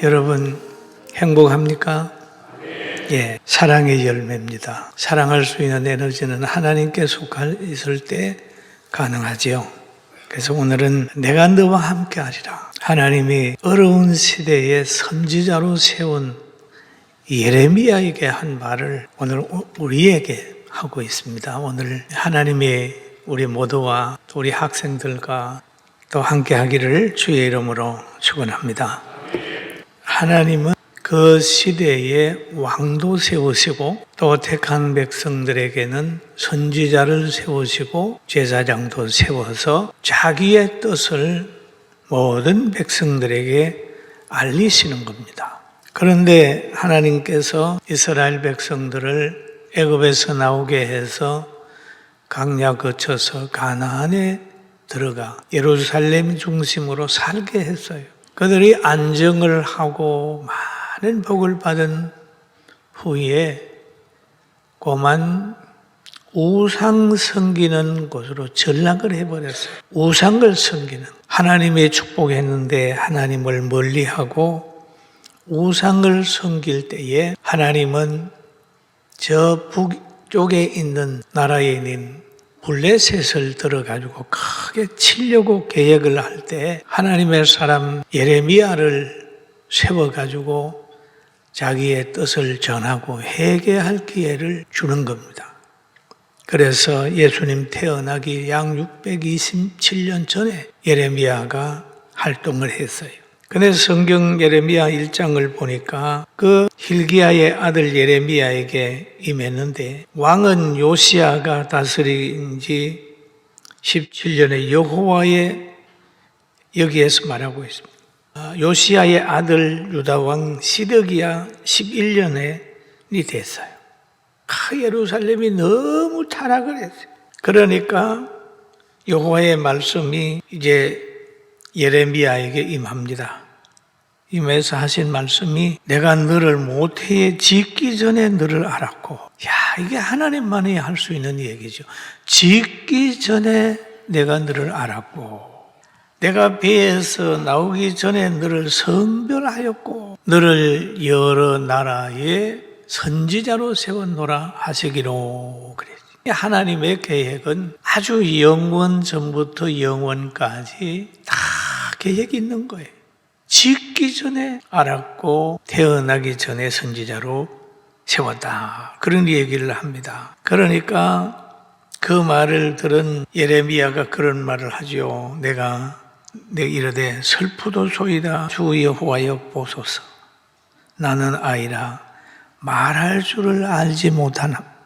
여러분 행복합니까? 예, 사랑의 열매입니다. 사랑할 수 있는 에너지는 하나님께 속할 있을 때 가능하지요. 그래서 오늘은 내가 너와 함께 하리라. 하나님이 어려운 시대에 선지자로 세운 예레미야에게 한 말을 오늘 우리에게 하고 있습니다. 오늘 하나님이 우리 모두와 또 우리 학생들과 또 함께 하기를 주의 이름으로 축원합니다. 하나님은 그 시대에 왕도 세우시고 또 택한 백성들에게는 선지자를 세우시고 제사장도 세워서 자기의 뜻을 모든 백성들에게 알리시는 겁니다. 그런데 하나님께서 이스라엘 백성들을 애굽에서 나오게 해서 강야 거쳐서 가나안에 들어가 예루살렘 중심으로 살게 했어요. 그들이 안정을 하고 많은 복을 받은 후에 고만 우상 섬기는 곳으로 전락을 해버렸어요. 우상을 섬기는 하나님의 축복했는데 하나님을 멀리하고 우상을 섬길 때에 하나님은 저 북쪽에 있는 나라에 있는 블레셋을 들어가지고 크게 치려고 계획을 할 때 하나님의 사람 예레미야를 세워가지고 자기의 뜻을 전하고 회개할 기회를 주는 겁니다. 그래서 예수님 태어나기 약 627년 전에 예레미야가 활동을 했어요. 근데 성경 예레미야 1장을 보니까 그 힐기야의 아들 예레미야에게 임했는데 왕은 요시야가 다스린 지 17년에 여호와의 여기에서 말하고 있습니다. 아, 요시야의 아들 유다 왕 시드기야 11년에 됐어요. 아, 예루살렘이 너무 타락을 했어요. 그러니까 여호와의 말씀이 이제 예레미야에게 임합니다. 임해서 하신 말씀이 내가 너를 모태에 짓기 전에 너를 알았고 야 이게 하나님만이 할 수 있는 얘기죠. 짓기 전에 내가 너를 알았고 내가 배에서 나오기 전에 너를 성별하였고 너를 여러 나라의 선지자로 세웠노라 하시기로 그랬지. 하나님의 계획은 아주 영원 전부터 영원까지 다 계획이 있는 거예요. 짓기 전에 알았고 태어나기 전에 선지자로 세웠다. 그런 얘기를 합니다. 그러니까 그 말을 들은 예레미야가 그런 말을 하죠. 내가 내 이르되 슬프도 소이다 주 여호와여 보소서. 나는 아이라 말할 줄을 알지 못하나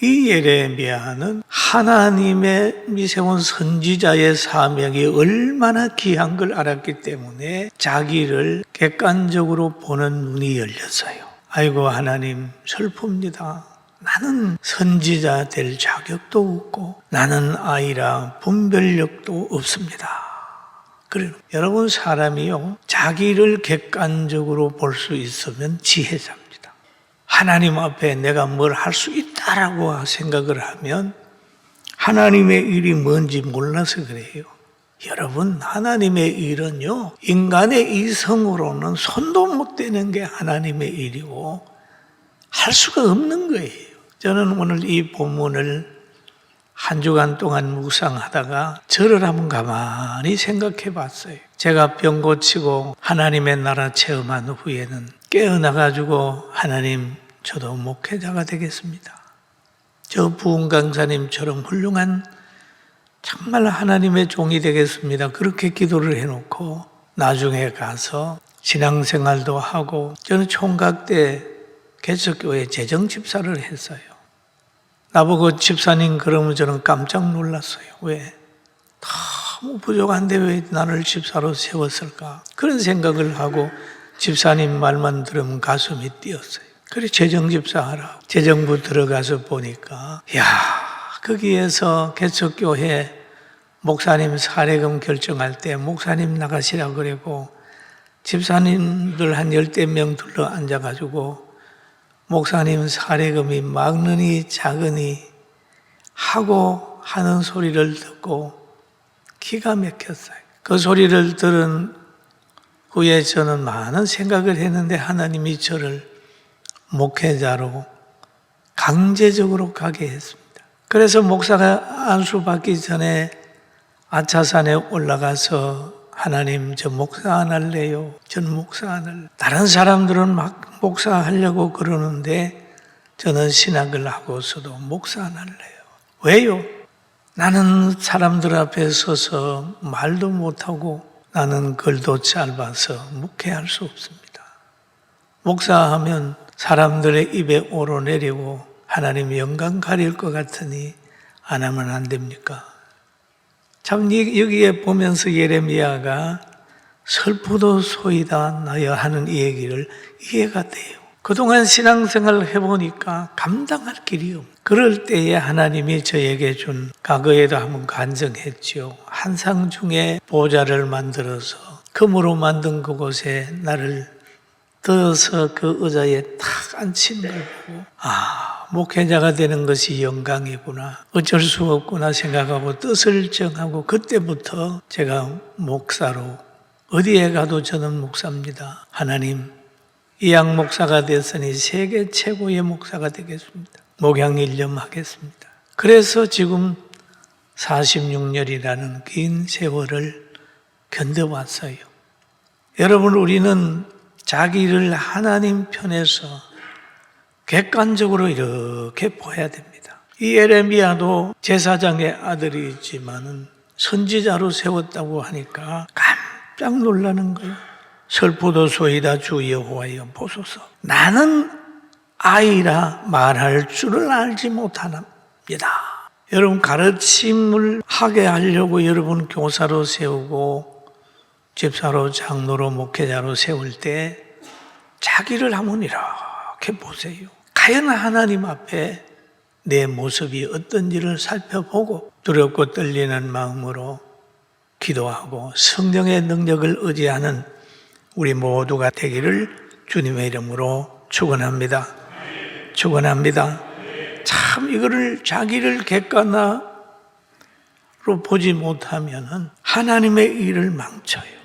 이 예레미야는 하나님의 미세운 선지자의 사명이 얼마나 귀한 걸 알았기 때문에 자기를 객관적으로 보는 눈이 열렸어요. 아이고 하나님 슬픕니다. 나는 선지자 될 자격도 없고 나는 아이라 분별력도 없습니다. 그래 여러분 사람이요 자기를 객관적으로 볼 수 있으면 지혜자. 하나님 앞에 내가 뭘 할 수 있다라고 생각을 하면 하나님의 일이 뭔지 몰라서 그래요. 여러분, 하나님의 일은요, 인간의 이성으로는 손도 못 대는 게 하나님의 일이고, 할 수가 없는 거예요. 저는 오늘 이 본문을 한 주간 동안 묵상하다가 절을 한번 가만히 생각해 봤어요. 제가 병 고치고 하나님의 나라 체험한 후에는 깨어나가지고 하나님 저도 목회자가 되겠습니다. 저 부흥 강사님처럼 훌륭한 정말 하나님의 종이 되겠습니다. 그렇게 기도를 해놓고 나중에 가서 신앙생활도 하고 저는 총각 때 개척교회 재정 집사를 했어요. 나보고 집사님 그러면 저는 깜짝 놀랐어요. 왜? 너무 부족한데 왜 나를 집사로 세웠을까? 그런 생각을 하고 집사님 말만 들으면 가슴이 뛰었어요. 그래 재정 집사 하라. 재정부 들어가서 보니까 야 거기에서 개척교회 목사님 사례금 결정할 때 목사님 나가시라 그러고 집사님들 한 열대 명 둘러 앉아가지고 목사님 사례금이 막느니 작으니 하고 하는 소리를 듣고 기가 막혔어요. 그 소리를 들은 후에 저는 많은 생각을 했는데 하나님이 저를 목회자로 강제적으로 가게 했습니다. 그래서 목사가 안수 받기 전에 아차산에 올라가서 하나님 저 목사 안 할래요. 전 목사 안 할래. 다른 사람들은 막 목사 하려고 그러는데 저는 신학을 하고서도 목사 안 할래요. 왜요? 나는 사람들 앞에 서서 말도 못하고 나는 글도 짧아서 목회할 수 없습니다. 목사하면 사람들의 입에 오르내리고 하나님 영광 가릴 것 같으니 안 하면 안 됩니까? 참 이- 여기에 보면서 예레미야가 슬프도 소이다 나여 하는 이 얘기를 이해가 돼요. 그동안 신앙생활을 해보니까 감당할 길이 없. 그럴 때에 하나님이 저에게 준 과거에도 한번 간증했지요. 한상 중에 보좌를 만들어서 금으로 만든 그곳에 나를 떠서 그 의자에 탁 앉힌 걸 보고 아 목회자가 되는 것이 영광이구나. 어쩔 수 없구나 생각하고 뜻을 정하고 그때부터 제가 목사로 어디에 가도 저는 목사입니다. 하나님 이양 목사가 됐으니 세계 최고의 목사가 되겠습니다. 목양 일념 하겠습니다. 그래서 지금 46년이라는 긴 세월을 견뎌왔어요. 여러분 우리는 자기를 하나님 편에서 객관적으로 이렇게 보아야 됩니다. 이 에레미야도 제사장의 아들이지만은 선지자로 세웠다고 하니까 깜짝 놀라는 거예요. 슬프도 소이다 주 여호와여 보소서. 나는 아이라 말할 줄을 알지 못하nap니다. 여러분 가르침을 하게 하려고 여러분 교사로 세우고 집사로 장로로 목회자로 세울 때 자기를 한번 이렇게 보세요. 과연 하나님 앞에 내 모습이 어떤지를 살펴보고 두렵고 떨리는 마음으로 기도하고 성령의 능력을 의지하는 우리 모두가 되기를 주님의 이름으로 축원합니다. 축원합니다. 참 이거를 자기를 객관화로 보지 못하면은 하나님의 일을 망쳐요.